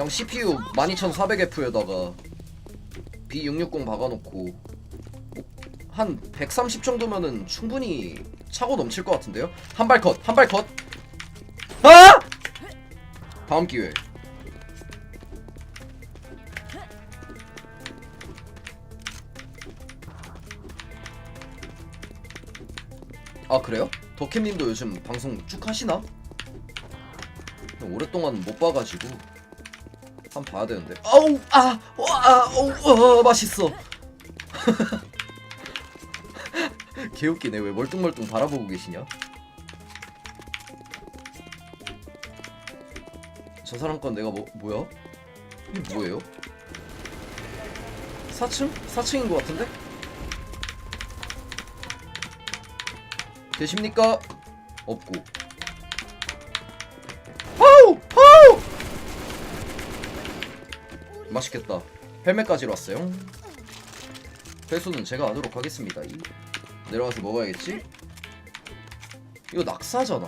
형 CPU 12400F에다가 B660 박아놓고 뭐, 한130 정도면은 충분히 차고 넘칠 것 같은데요? 한 발 컷, 한 발 컷. 아! 다음 기회. 아 그래요? 덕캠님도 요즘 방송 쭉 하시나? 오랫동안 못 봐가지고 한 번 봐야 되는데. 아우 아, 와, 아, 어우, 어, 맛있어. 개웃기네. 왜 멀뚱멀뚱 바라보고 계시냐? 저 사람 건 내가 뭐 뭐야? 이게 뭐예요? 4층? 4층인 것 같은데? 계십니까? 없고. 맛있겠다. 헬멧까지 왔어요. 회수는 제가 하도록 하겠습니다. 이. 내려가서 먹어야겠지? 이거 낙사잖아.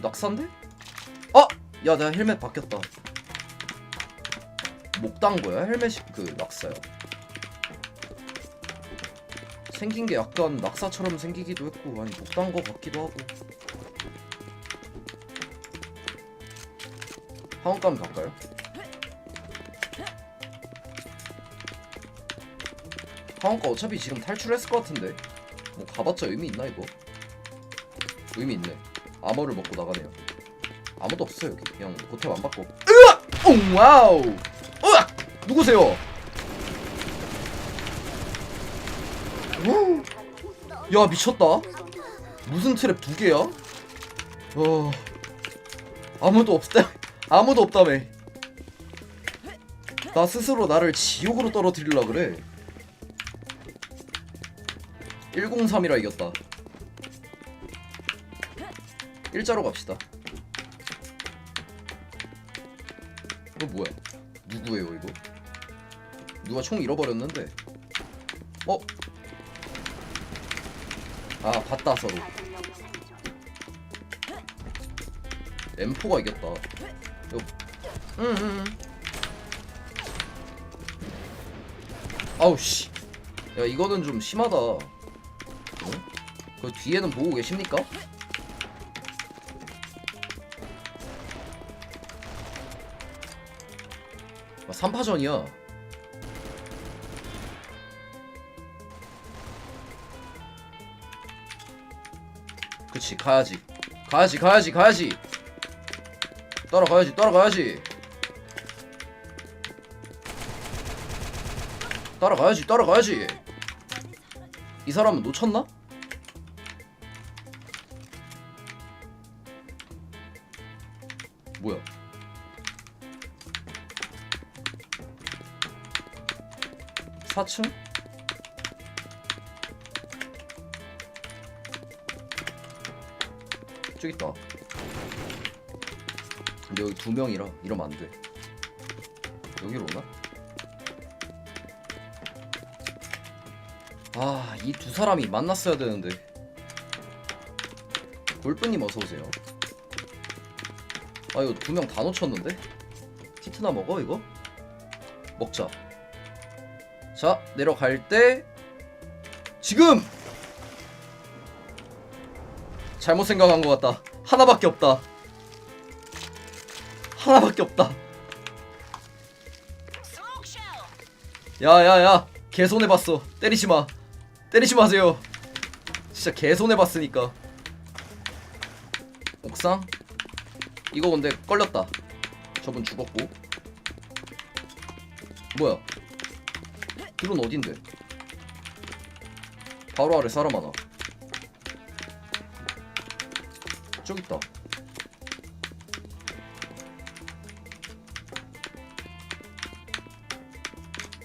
낙사인데? 아! 야, 내가 헬멧 바뀌었다. 목단 거야? 헬멧이 그 낙사야. 생긴 게 약간 낙사처럼 생기기도 했고, 아니 목단 거 같기도 하고. 하원감 갈까요? 하원가 어차피 지금 탈출했을 것 같은데 뭐 가봤자 의미 있나 이거? 의미 있네 아머를 먹고 나가네요 아무도 없어 여기 그냥 고탭 안 받고 으악! 오, 와우 으악! 누구세요? 우! 야 미쳤다 무슨 트랩 두 개야? 어 아무도 없다 아무도 없다며. 나 스스로 나를 지옥으로 떨어뜨리려 그래. 103이라 이겼다. 일자로 갑시다. 이거 뭐야? 누구예요 이거? 누가 총 잃어버렸는데? 어? 아 봤다 서로. M4가 이겼다 음, 음, 음. 아우 씨. 야 이거는 좀 심하다. 어? 그 뒤에는 보고 계십니까? 아, 3파전이야. 그치 가야지. 가야지 가야지 가야지. 따라가야지 따라가야지. 따라가야지 따라가야지 이 사람은 놓쳤나? 뭐야 4층? 저기 있다 근데 여기 두 명이라 이러면 안 돼 여기로 오나? 아, 이 두 사람이 만났어야 되는데. 골프님 어서 오세요. 아, 이거 두 명 다 놓쳤는데? 키트나 먹어 이거? 먹자. 자, 내려갈 때 지금 잘못 생각한 것 같다. 하나밖에 없다. 하나밖에 없다. 야야야, 개손해 봤어. 때리지 마. 때리지 마세요. 진짜 개손해 봤으니까. 옥상? 이거 근데 걸렸다. 저분 죽었고. 뭐야? 드론 어딘데? 바로 아래 사람 하나. 저기 있다.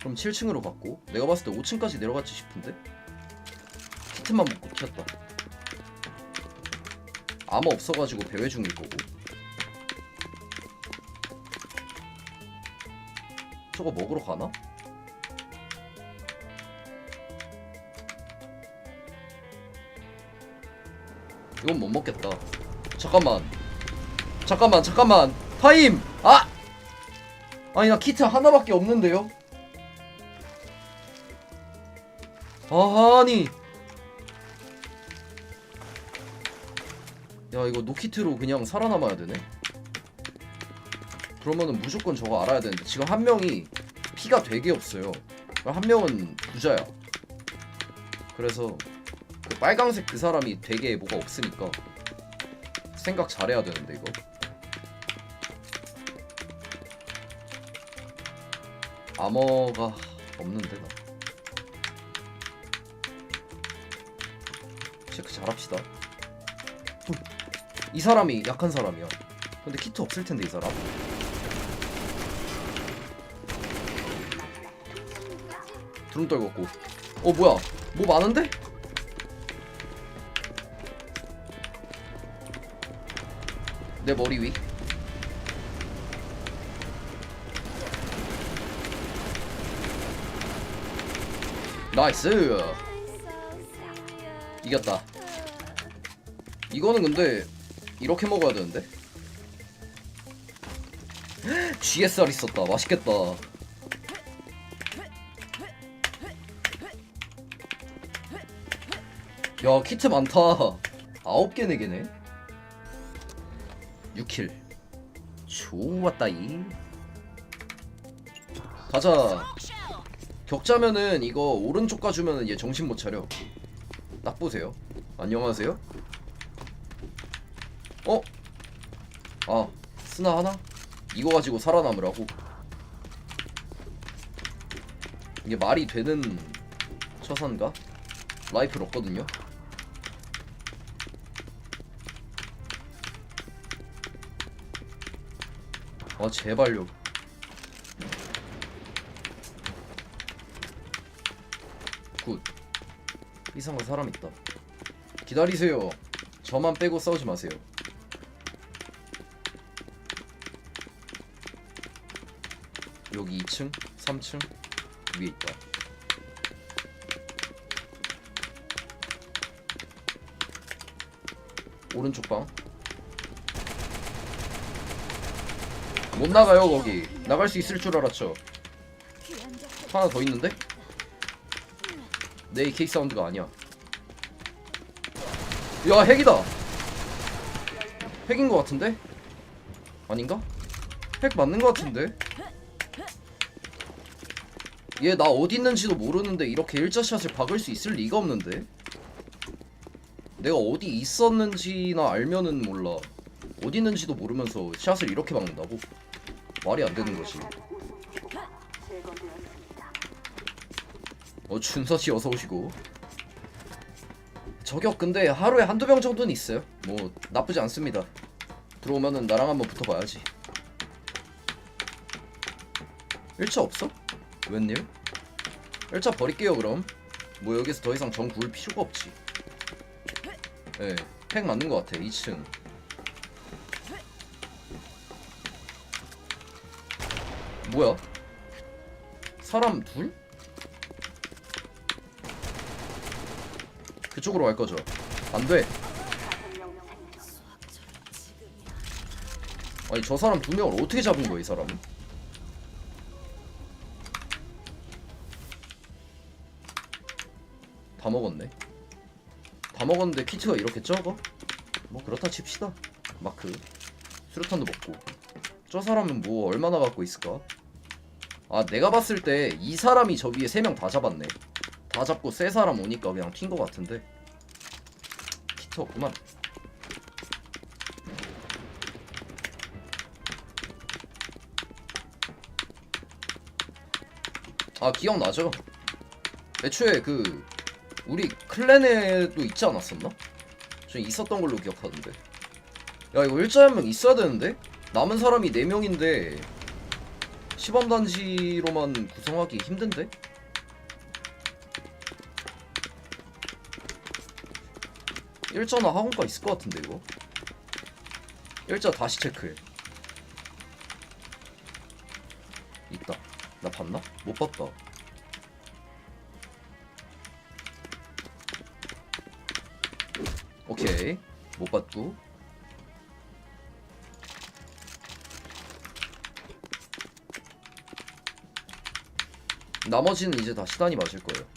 그럼 7층으로 갔고 내가 봤을 때 5층까지 내려갔지 싶은데? 키트만 먹고 튀었다. 아마 없어가지고 배회 중일 거고. 저거 먹으러 가나? 이건 못 먹겠다. 잠깐만. 잠깐만 잠깐만. 타임! 아! 아니 나 키트 하나밖에 없는데요 아니. 야 이거 노키트로 그냥 살아남아야 되네. 그러면은 무조건 저거 알아야 되는데. 지금 한 명이 피가 되게 없어요. 한 명은 부자야. 그래서 그 빨강색 그 사람이 되게 뭐가 없으니까 생각 잘해야 되는데 이거. 아머가 없는데 나 잘합시다. 후. 이 사람이 약한 사람이야. 근데 키트 없을 텐데 이 사람? 드럼 떨궜고. 어 뭐야? 뭐 많은데? 내 머리 위. 나이스! 이겼다 이거는 근데 이렇게 먹어야 되는데? GSR 있었다. 맛있겠다. 야 키트 많다. 아홉 개, 네 개네. 6킬. 좋았다이 가자. 격자면은 이거 오른쪽 가주면은 얘 정신 못 차려. 딱 보세요. 안녕하세요 어? 아 스나 하나? 이거 가지고 살아남으라고? 이게 말이 되는 처사인가? 라이플 없거든요. 아 제발요. 굿. 이상한 사람 있다. 기다리세요. 저만 빼고 싸우지 마세요 여기 2층 3층 위에 있다 오른쪽 방 못 나가요 거기 나갈 수 있을 줄 알았죠 하나 더 있는데? 내 AK 사운드가 아니야 야 핵이다 핵인 것 같은데? 아닌가? 핵 맞는 것 같은데? 얘 나 어디 있는지도 모르는데 이렇게 일자샷을 박을 수 있을 리가 없는데? 내가 어디 있었는지나 알면은 몰라 어디 있는지도 모르면서 샷을 이렇게 박는다고? 말이 안 되는 거지 어 준서씨 어서 오시고 저격 근데 하루에 한두 병 정도는 있어요 뭐 나쁘지 않습니다 들어오면은 나랑 한번 붙어봐야지 1차 없어? 웬일? 1차 버릴게요 그럼 뭐 여기서 더 이상 정 구울 필요가 없지 예, 팩 맞는 것 같아 2층 뭐야? 사람 둘? 그쪽으로 갈 거죠? 안 돼. 아니 저 사람 두 명을 어떻게 잡은 거야 이 사람은? 다 먹었는데 키트가 이렇게 적어? 뭐 그렇다 칩시다. 마크. 수류탄도 먹고. 저 사람은 뭐 얼마나 갖고 있을까? 아 내가 봤을 때 이 사람이 저 위에 세 명 다 잡았네. 다 잡고 세 사람 오니까 그냥 튄 거 같은데. 키트 없구만. 아 기억나죠? 애초에 그 우리 클랜에도 있지 않았었나? 저 있었던 걸로 기억하던데. 야 이거 일자 한명 있어야 되는데? 남은 사람이 4명인데 시범단지로만 구성하기 힘든데? 일자나 학원가 있을 것 같은데 이거 일자 다시 체크해 있다 나 봤나? 못 봤다 오케이. 못 봤고. 나머지는 이제 다 시단이 맞을 거예요.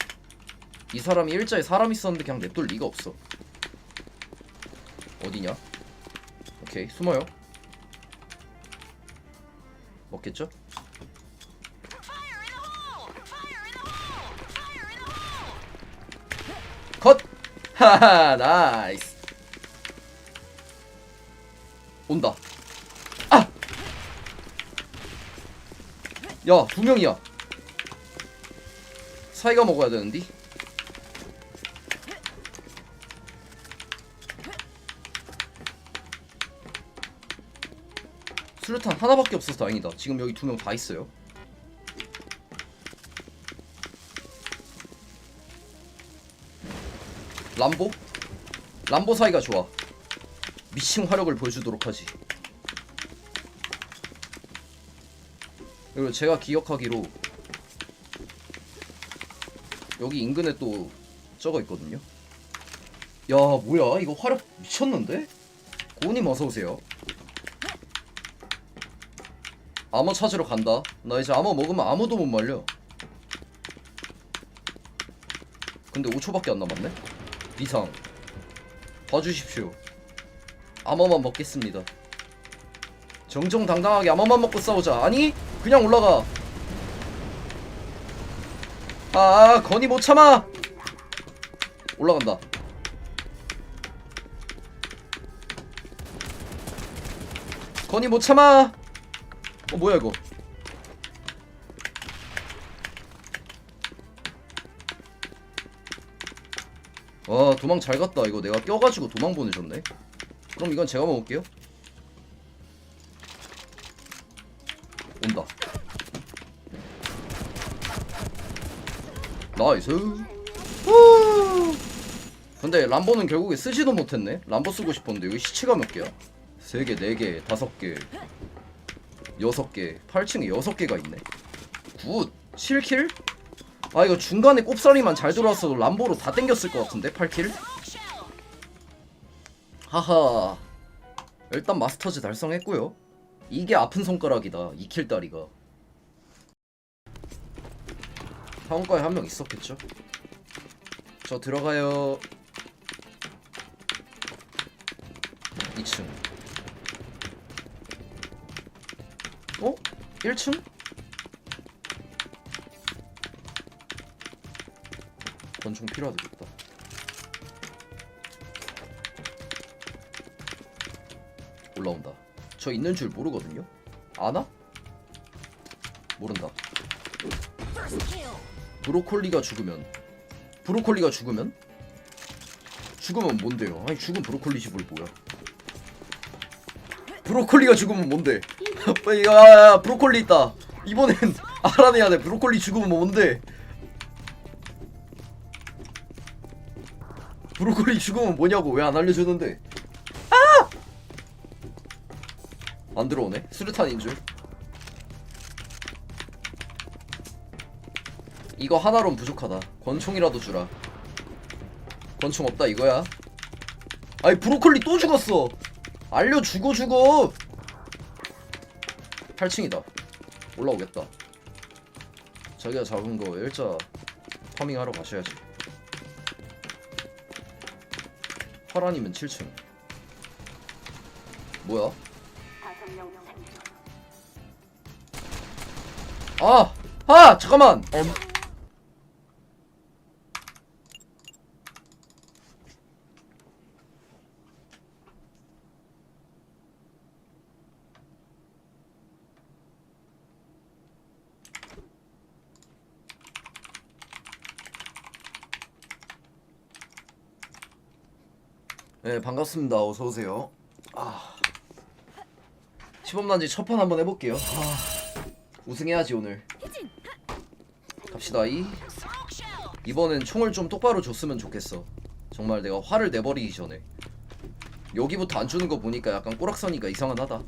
이 사람이 일자에 사람 있었는데 그냥 냅둘 리가 없어. 어디냐? 오케이 숨어요. 먹겠죠? 컷! 하하 나이스. 온다 아! 야 두 명이야 사이가 먹어야 되는디 수류탄 하나밖에 없어서 다행이다 지금 여기 두 명 다 있어요 람보? 람보 사이가 좋아. 미친 화력을 보여주도록 하지. 그리고 제가 기억하기로 여기 인근에 또 저거 있거든요. 야 뭐야 이거 화력 미쳤는데? 고님 어서 오세요. 암호 찾으러 간다. 나 이제 암호 먹으면 아무도 못 말려. 근데 5초밖에 안 남았네. 이상 봐주십시오 암호만 먹겠습니다. 정정당당하게 암호만 먹고 싸우자. 아니 그냥 올라가. 아, 아 건이 못 참아. 올라간다. 건이 못 참아. 어 뭐야 이거? 와 도망 잘 갔다 이거. 내가 껴가지고 도망 보내줬네 그럼 이건 제가 먹을게요. 온다. 나이스. 후. 근데 람보는 결국에 쓰지도 못했네. 람보 쓰고 싶었는데 여기 시체가 몇 개야? 3개 4개 5개 6개 8층에 6개가 있네. 굿. 7킬? 아 이거 중간에 꼽사리만 잘 들어왔어도 람보로 다 땡겼을 것 같은데 8킬? 하하 일단 마스터즈 달성했고요 이게 아픈 손가락이다 2킬 다리가 상원가에 한 명 있었겠죠? 저 들어가요 2층 어? 1층? 권총 필요하겠다. 올라온다. 저 있는 줄 모르거든요. 아나? 모른다. 브로콜리가 죽으면 브로콜리가 죽으면 죽으면 뭔데요? 아니 죽은 브로콜리 집을 뭐야? 브로콜리가 죽으면 뭔데? 야, 브로콜리 있다. 이번엔 알아내야 돼. 브로콜리 죽으면 뭔데? 브로콜리 죽으면 뭐냐고 왜 안 알려주는데 안 들어오네. 수류탄인 줄. 이거 하나론 부족하다. 권총이라도 주라. 권총 없다 이거야. 아이 브로콜리 또 죽었어. 알려주고 죽어. 8층이다. 올라오겠다. 자기가 잡은 거 일자 파밍하러 가셔야지. 파란이면 7층. 뭐야? 아! 아! 잠깐만! 엄... 네 반갑습니다 어서 오세요. 아 시범단지 첫 판 한번 해볼게요. 아, 우승해야지 오늘. 갑시다 이 이번엔 총을 좀 똑바로 줬으면 좋겠어. 정말 내가 화를 내버리기 전에 여기부터 안 주는 거 보니까 약간 꼬락서니까 이상하다.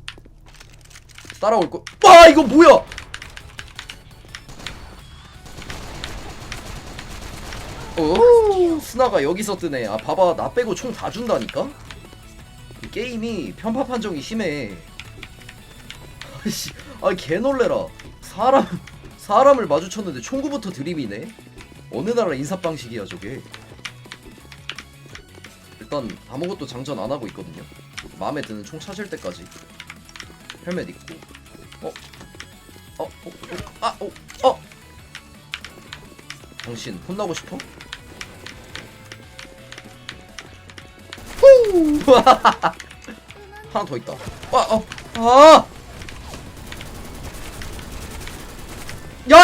따라올 거. 와 이거 뭐야? 오 스나가 여기서 뜨네 아 봐봐 나 빼고 총 다 준다니까 이 게임이 편파 판정이 심해 아이씨 아 개 놀래라 사람 사람을 마주쳤는데 총구부터 들이미네 어느 나라 인사 방식이야 저게 일단 아무것도 장전 안 하고 있거든요 마음에 드는 총 찾을 때까지 헬멧 입고 어? 어? 어? 어? 아! 어? 어? 당신 혼나고 싶어? 후! 하나 더 있다 아! 어! 아!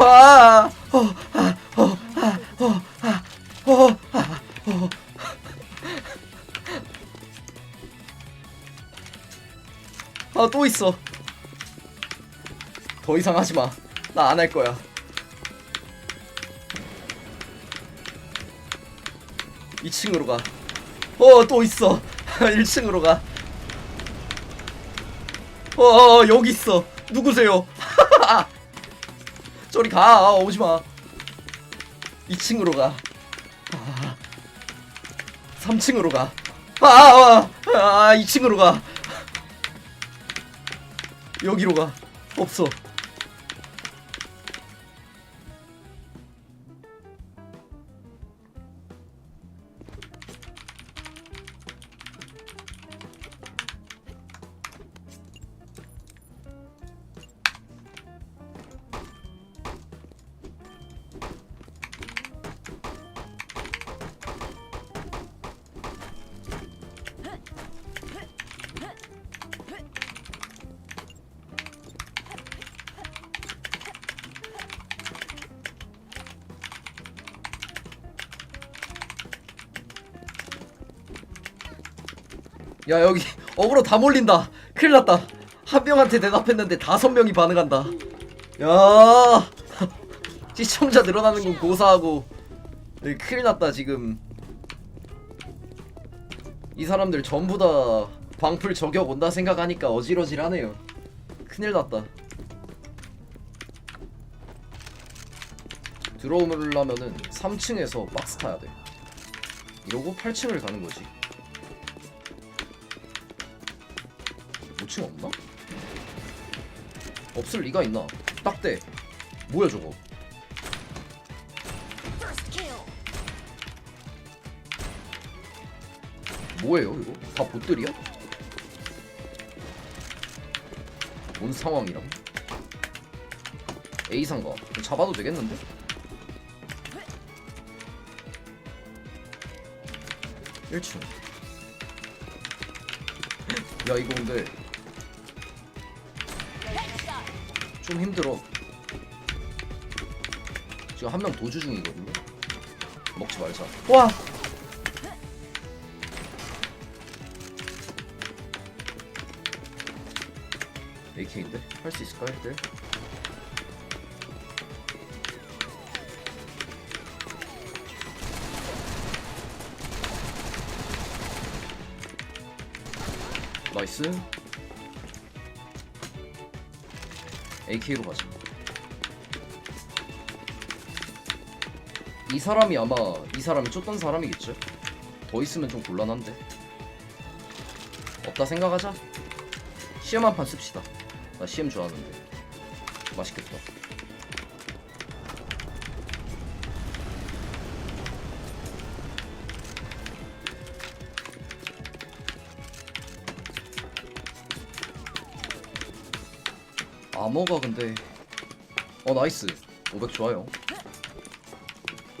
와! 어, 아, 어, 아, 어, 아, 어, 아, 어. 아, 또 있어. 더 이상 하지 마. 나 안 할 거야. 이층으로 가. 어, 또 있어. 1층으로 가. 어, 어, 여기 있어. 누구세요? 저리 가 오지 마. 2층으로 가. 아, 3층으로 가. 아, 아, 아, 2층으로 가. 여기로 가. 없어. 야 여기 어그로 다 몰린다. 큰일 났다. 한 명한테 대답했는데 다섯 명이 반응한다. 야 시청자 늘어나는 건 고사하고 네, 큰일 났다 지금. 이 사람들 전부 다 방풀 저격 온다 생각하니까 어지러질하네요. 큰일 났다. 들어오려면은 3층에서 박스 타야 돼. 이러고 8층을 가는 거지. 5층 없나? 없을 리가 있나? 딱대. 뭐야 저거? 뭐예요 이거? 다 보들이야? 뭔 상황이람? A 상가 잡아도 되겠는데? 일층야 이거 근데 좀 힘들어. 지금 한 명 도주 중이거든요. 먹지 말자. 와. AK인데 할 수 있을까 1대? 나이스. AK로 가자. 이 사람이 아마 이 사람이 쫓던 사람이겠죠? 더 있으면 좀 곤란한데. 없다 생각하자. 시험 한판 씁시다. 나 시험 좋아하는데. 맛있겠다. 암호가 근데 어 나이스 500 좋아요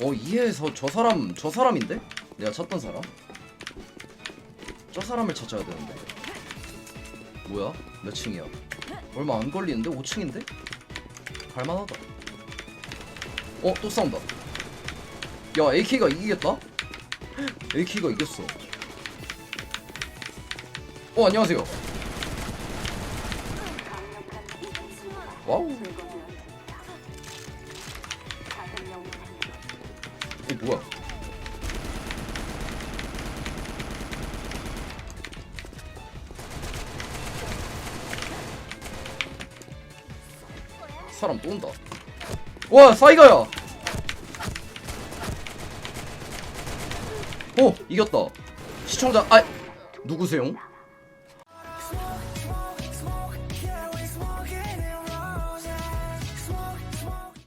어 이해해서 저 사람 저 사람인데? 내가 찾던 사람? 저 사람을 찾아야 되는데 뭐야? 몇 층이야? 얼마 안 걸리는데? 5층인데? 갈만하다 어? 또 싸운다 야 AK가 이기겠다? AK가 이겼어 어 안녕하세요 와우. 이 뭐야? 사람 또 온다. 와 사이가야. 오 이겼다. 시청자 아 누구세요?